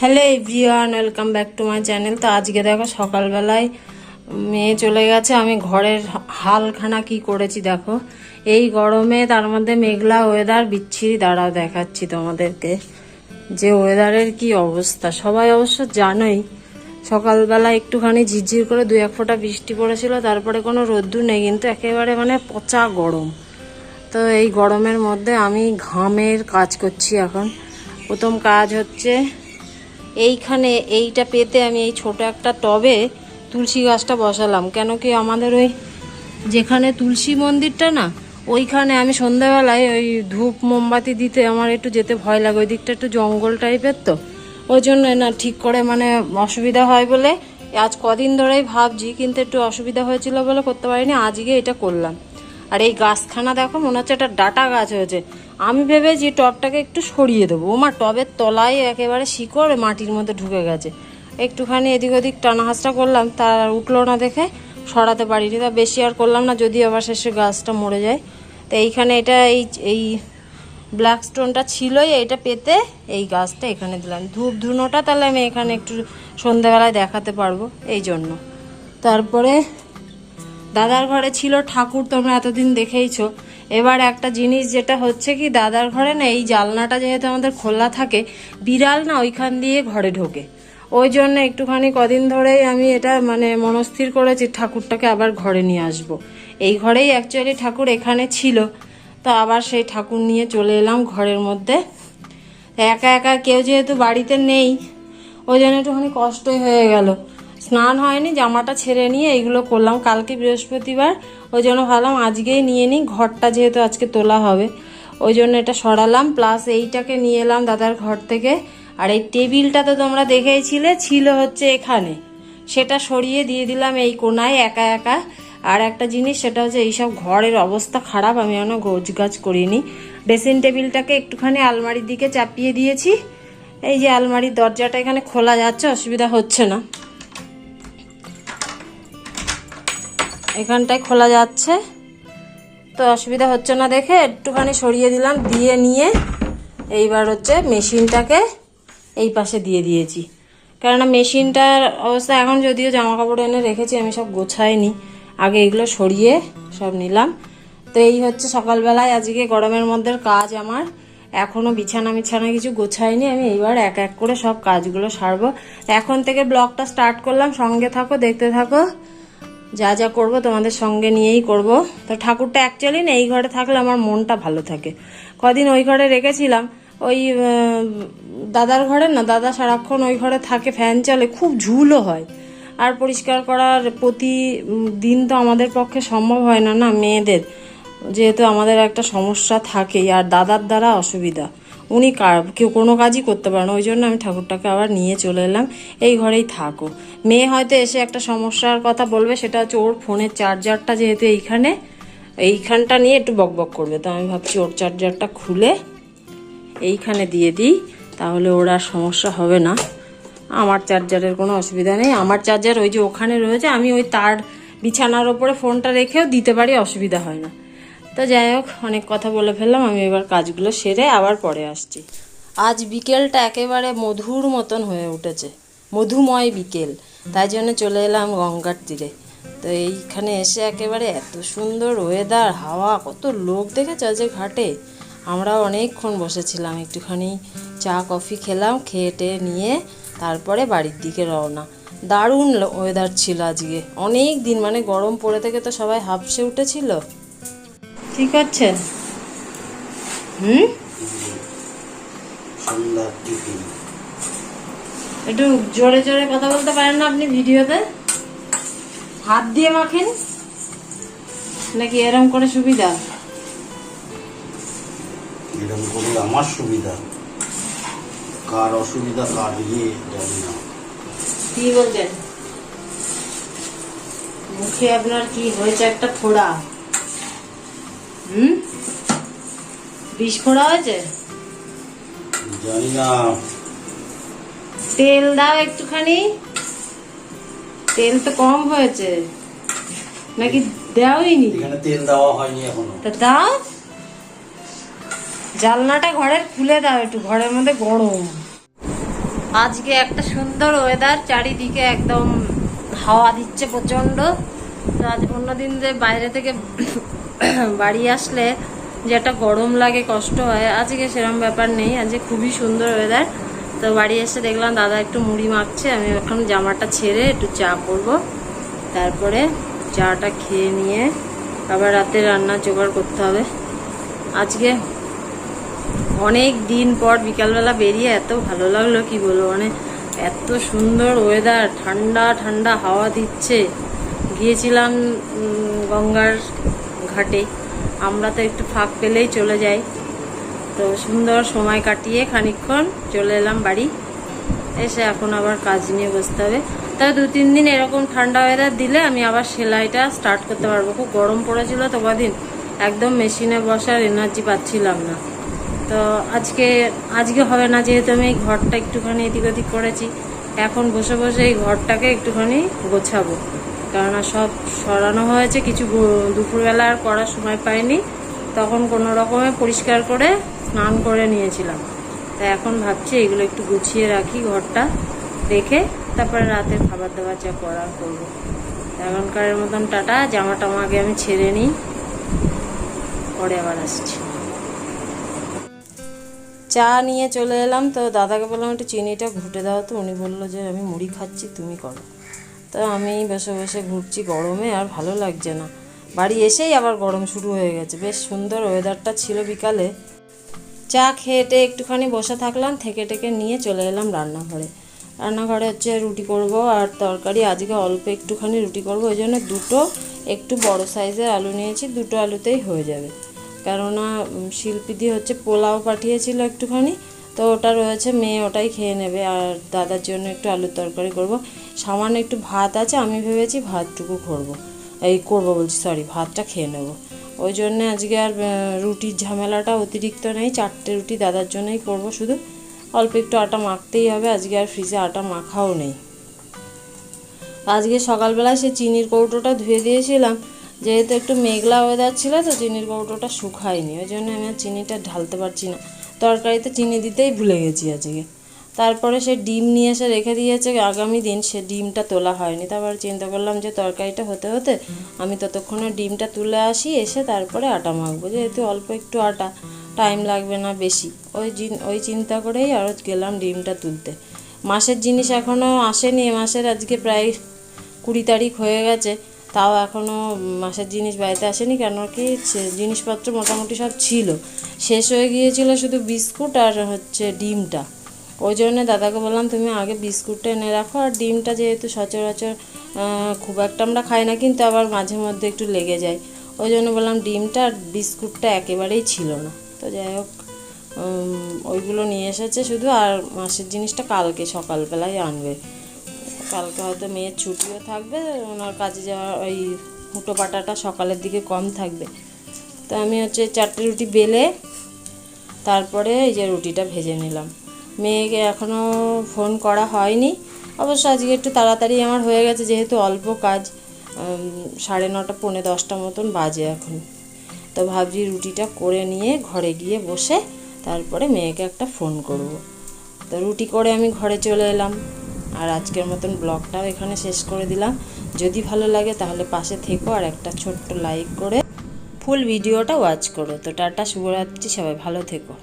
Hello everyone, welcome back to my channel. তো আজকে দেখো সকালবেলায় মেয়ে চলে গেছে, আমি ঘরের হালখানা কি করেছি দেখো। এই গরমে তার মধ্যে মেঘলা ওয়েদার বিচ্ছিরি দাঁড়াও দেখাচ্ছি তোমাদেরকে। যে ওয়েদারের কি অবস্থা? সবাই অবশ্য জানোই সকালবেলা একটুখানি ঝিরঝির করে দু এক ফোঁটা বৃষ্টি পড়েছিল, তারপরে কোনো রোদ্দুর নেই, কিন্তু একেবারে মানে পচা গরম। তো এই গরমের মধ্যে আমি ঘামের কাজ করছি এখন। প্রথম কাজ হচ্ছে এইখানে এইটা পেতে আমি এই ছোট একটা টবে তুলসী গাছটা বসালাম। কেন কি আমাদের ওই যেখানে তুলসী মন্দিরটা না, ওইখানে আমি সন্ধ্যাবেলায় ওই ধূপ মোমবাতি দিতে আমার একটু যেতে ভয় লাগে। ওই দিকটা একটু জঙ্গল টাইপের তো। ওই জন্য না ঠিক করে মানে অসুবিধা হয় বলে আজ কদিন ধরেই ভাবছি, কিন্তু একটু অসুবিধা হয়েছিল বলে করতে পারিনি, আজকে এটা করলাম। আর এই গাছখানা দেখো, মনে হচ্ছে একটা ডাটা গাছ হয়েছে। আমি ভেবেছি টবটাকে একটু সরিয়ে দেবো। ওমা টবের তলায় একেবারে শিকড় মাটির মধ্যে ঢুকে গেছে। একটুখানি এদিক ওদিক টানা হাসটা করলাম, তার উঠল না দেখে সরাতে পারিনি। তা বেশি আর করলাম না যদি আবার শেষে গাছটা মরে যায়। তো এইখানে এটা, এই এই ব্ল্যাক স্টোনটা ছিলই এটা পেতে এই গাছটা এখানে দিলাম। ধূপ ধুনোটা তাহলে আমি এখানে একটু সন্ধ্যাবেলায় দেখাতে পারব, এই জন্য। তারপরে দাদার ঘরে ছিল ঠাকুর, তোমরা এতদিন দেখেইছো। এবার একটা জিনিস যেটা হচ্ছে কি, দাদার ঘরে না এই জালনাটা যেহেতু আমাদের খোলা থাকে, বিড়াল না ওইখান দিয়ে ঘরে ঢোকে। ওই জন্য একটুখানি কদিন ধরেই আমি এটা মানে মনস্থির করেছি, ঠাকুরটাকে আবার ঘরে নিয়ে আসব। এই ঘরেই অ্যাকচুয়ালি ঠাকুর এখানে ছিল। তো আবার সেই ঠাকুর নিয়ে চলে এলাম ঘরের মধ্যে। একা একা কেউ যেহেতু বাড়িতে নেই, ওই জন্য একটুখানি কষ্টই হয়ে গেল। স্নান হয়নি, জামাটা ছেড়ে নিয়ে এইগুলো করলাম। কালকে বৃহস্পতিবার, ওই জন্য ভাবলাম আজকেই নিয়ে নিই, ঘরটা যেহেতু আজকে তোলা হবে। ওই জন্য এটা সরালাম প্লাস এইটাকে নিয়ে এলাম দাদার ঘর থেকে। আর এই টেবিলটা তো তোমরা দেখেইছিলে, ছিল হচ্ছে এখানে। সেটা সরিয়ে দিয়ে দিলাম এই কোনায়, একা একা। আর একটা জিনিস, সেটা হচ্ছে এইসব ঘরের অবস্থা খারাপ, আমি এখনও গোছ গাছ করিনি। ড্রেসিং টেবিলটাকে একটুখানি আলমারির দিকে চাপিয়ে দিয়েছি। এই যে আলমারির দরজাটা এখানে খোলা যাচ্ছে, অসুবিধা হচ্ছে না। এখানটায় খোলা যাচ্ছে। তো অসুবিধা হচ্ছে না দেখে একটুখানি সরিয়ে দিলাম, দিয়ে নিয়ে এইবার হচ্ছে মেশিনটাকে এই পাশে দিয়ে দিয়েছি। কেননা মেশিনটার অবস্থা এখন যদিও জামা কাপড় এনে রেখেছি, আমি সব গোছাইনি। আগে এগুলো সরিয়ে সব নিলাম। তো এই হচ্ছে সকালবেলায় আজকে গরমের মধ্যে কাজ আমার। এখনও বিছানা মিছানা কিছু গোছাইনি, আমি এইবার এক এক করে সব কাজগুলো সারবো। এখন থেকে ব্লগটা স্টার্ট করলাম, সঙ্গে থাকো, দেখতে থাকো। যা যা করব তোমাদের সঙ্গে নিয়েই করব। তো ঠাকুরটা অ্যাকচুয়ালি না, এই ঘরে থাকলে আমার মনটা ভালো থাকে। কদিন ওই ঘরে রেখেছিলাম, ওই দাদার ঘরে না, দাদা সারাক্ষণ ওই ঘরে থাকে, ফ্যান চলে, খুব ঝুলও হয়। আর পরিষ্কার করার প্রতি দিন তো আমাদের পক্ষে সম্ভব হয় না না, মেয়েদের। যেহেতু আমাদের একটা সমস্যা থাকেই, আর দাদার দ্বারা অসুবিধা। উনি কেউ কোনো কাজই করতে পারে না, ওই জন্য আমি ঠাকুরটাকে আবার নিয়ে চলে এলাম। এই ঘরেই থাকো। মেয়ে হয়তো এসে একটা সমস্যার কথা বলবে, সেটা হচ্ছে ওর ফোনের চার্জারটা যেহেতু এইখানে, এইখানটা নিয়ে একটু বকবক করবে। তো আমি ভাবছি ওর চার্জারটা খুলে এইখানে দিয়ে দিই, তাহলে ওর আর সমস্যা হবে না। আমার চার্জারের কোনো অসুবিধা নেই। আমার চার্জার ওই যে ওখানে রয়েছে, আমি ওই তার বিছানার ওপরে ফোনটা রেখেও দিতে পারি, অসুবিধা হয় না। তো যাই হোক, অনেক কথা বলে ফেললাম, আমি এবার কাজগুলো সেরে আবার পরে আসছি। আজ বিকেলটা একেবারে মধুর মতন হয়ে উঠেছে, মধুময় বিকেল, তাই জন্য চলে এলাম গঙ্গার তীরে। তো এইখানে এসে একেবারে এত সুন্দর ওয়েদার হাওয়া, কত লোক দেখেছ যে ঘাটে? আমরা অনেকক্ষণ বসেছিলাম, একটুখানি চা, কফি খেলাম, খেয়ে টেয়ে নিয়ে তারপরে বাড়ির দিকে রওনা। দারুণ ওয়েদার ছিল আজকে, অনেক দিন মানে গরম পড়ে থেকে তো সবাই হাফসে উঠেছিল। ঠিক আছে? হুম? একটু জোরে জোরে কথা বলতে পারেন না আপনি ভিডিওতে? হাত দিয়ে মাখেন? নাকি এরম করে সুবিধা? এরকম করে আমার সুবিধা। কার অসুবিধা কার ইয়ে জানি না। কি বলছেন? মুখে আপনার কি হয়েছে একটা ফোড়া? হুম? বিষ ফোড়া হয়েছে? জানি না তেল দাও একটুখানি। তেল তো কম হয়েছে। নাকি দেওয়াইনি এখানে তেল দেওয়া হয়নি এখনও। তা দাও। জানলাটা ঘরের খুলে দাও একটু ঘরের মধ্যে গরম। আজকে একটা সুন্দর ওয়েদার চারিদিকে একদম হাওয়া দিচ্ছে প্রচণ্ড তো আজ অন্যদিন যে বাইরে থেকে বাড়ি আসলে যে একটা গরম লাগে, কষ্ট হয়, আজকে সেরকম ব্যাপার নেই, আজকে খুবই সুন্দর ওয়েদার তো বাড়ি এসে দেখলাম দাদা একটু মুড়ি মাখছে, আমি এখন জামাটা ছেড়ে একটু চা করব। তারপরে চাটা খেয়ে নিয়ে আবার রাতে রান্না জোগাড় করতে হবে। আজকে অনেক দিন পর বিকালবেলা বেরিয়ে এত ভালো লাগল, কি বলব মানে এত সুন্দর ওয়েদার ঠান্ডা ঠান্ডা হাওয়া দিচ্ছে। গিয়েছিলাম গঙ্গার ঘাটে। আমরা তো একটু ফাঁক পেলেই চলে যাই। তো সুন্দর সময় কাটিয়ে খানিকক্ষণ চলে এলাম বাড়ি। এসে এখন আবার কাজ নিয়ে বসতে হবে। তবে দু তিন দিন এরকম ঠান্ডা ওয়েদার দিলে আমি আবার সেলাইটা স্টার্ট করতে পারব। খুব গরম পড়েছিল তো কদিন। একদম মেশিনে বসার এনার্জি পাচ্ছিলাম না। তো আজকে আজকে হবে না যেহেতু আমি এই ঘরটা একটুখানি এদিক ওদিক করেছি। এখন বসে বসে এই ঘরটাকে একটুখানি গোছাবো। কেননা সব সরানো হয়েছে, কিছু দুপুরবেলা আর করার সময় পাইনি। তখন কোনো রকমে পরিষ্কার করে স্নান করে নিয়েছিলাম। তা এখন ভাবছি এগুলো একটু গুছিয়ে রাখি ঘরটা, রেখে তারপরে রাতের খাবার দাবার যা করার করব। এখনকারের মতন টাটা জামা আগে আমি ছেড়ে নিই, পরে আবার আসছি। চা নিয়ে চলে এলাম, তো দাদাকে বললাম একটু চিনিটা ঘুটে দাও তো, উনি বলল যে আমি মুড়ি খাচ্ছি, তুমি করো। তো আমি বসে বসে ঘুরছি গরমে আর ভালো লাগছে না। বাড়ি এসেই আবার গরম শুরু হয়ে গেছে। বেশ সুন্দর ওয়েদারটা ছিল বিকালে। চা খেয়েটে একটুখানি বসে থাকলাম থেকে টেকে নিয়ে চলে এলাম রান্নাঘরে। রান্নাঘরে হচ্ছে রুটি করব আর তরকারি আজকে অল্প একটুখানি রুটি করব। ওই জন্য দুটো একটু বড় সাইজের আলু নিয়েছি দুটো আলুতেই হয়ে যাবে। কেননা উম, শিল্পী দিয়ে হচ্ছে পোলাও পাঠিয়েছিল একটুখানি তো ওটা রয়েছে, মেয়ে ওটাই খেয়ে নেবে। আর দাদার জন্য একটু আলুর তরকারি করব। সামান্য একটু ভাত আছে, আমি ভেবেছি ভাতটুকু করব। এই করব বলছি সরি ভাতটা খেয়ে নেব। ওই জন্যে আজকে আর রুটির ঝামেলাটা অতিরিক্ত নেই, চারটে রুটি দাদার জন্যই করব শুধু। অল্প একটু আটা মাখতেই হবে, আজকে আর ফ্রিজে আটা মাখাও নেই। আজকে সকালবেলায় সে চিনির কৌটোটা ধুয়ে দিয়েছিলাম। যেহেতু একটু মেঘলা ওয়েদার ছিল, তো চিনির কৌটোটা শুকায়নি। ওই জন্য আমি আর চিনিটা ঢালতে পারছি না। তরকারিতে চিনি দিতেই ভুলে গেছি আজকে। তারপরে সে ডিম নিয়ে এসে রেখে দিয়েছে, আগামী দিন সে ডিমটা তোলা হয়নি। তারপর চিন্তা করলাম যে তরকারিটা হতে হতে আমি ততক্ষণে ডিমটা তুলে আসি, এসে তারপরে আটা মাখবো। যেহেতু অল্প একটু আটা, টাইম লাগবে না বেশি। ওই ওই চিন্তা করেই আরও গেলাম ডিমটা তুলতে। মাসের জিনিস এখনও আসেনি মাসের আজকে প্রায় কুড়ি তারিখ হয়ে গেছে। তাও এখনও মাসের জিনিস বাড়িতে আসেনি কেন কি জিনিসপত্র মোটামুটি সব ছিল। শেষ হয়ে গিয়েছিল শুধু বিস্কুট আর হচ্ছে ডিমটা। ওই জন্য দাদাকে বললাম, তুমি আগে বিস্কুটটা এনে রাখো, আর ডিমটা যেহেতু সচরাচর খুব একটা আমরা খাই না, কিন্তু আবার মাঝে মধ্যে একটু লেগে যায়। ওই জন্য বললাম, ডিমটা আর বিস্কুটটা একেবারেই ছিল না। তো যাই হোক ওইগুলো নিয়ে এসেছে শুধু, আর মাসের জিনিসটা কালকে সকালবেলায় আনবে। কালকে হয়তো মেয়ের ছুটিও থাকবে, ওনার কাজে যাওয়ার ওই হুটো পাটাটা সকালের দিকে কম থাকবে। তো আমি হচ্ছে চারটে রুটি বেলে, তারপরে এই যে রুটিটা ভেজে নিলাম। মেয়েকে এখনও ফোন করা হয়নি। অবশ্য আজকে একটু তাড়াতাড়ি আমার হয়ে গেছে, যেহেতু অল্প কাজ সাড়ে নটা, পৌনে দশটা মতন বাজে এখন। তো ভাবছি রুটিটা করে নিয়ে ঘরে গিয়ে বসে তারপরে মেয়েকে একটা ফোন করব। তো রুটি করে আমি ঘরে চলে এলাম। আর আজকের মতন ব্লগটাও এখানে শেষ করে দিলাম। যদি ভালো লাগে তাহলে পাশে থেকো আর একটা ছোট্ট লাইক করে ফুল ভিডিওটা ওয়াচ করো। তো টাটা, শুভরাত্রি, সবাই ভালো থেকো।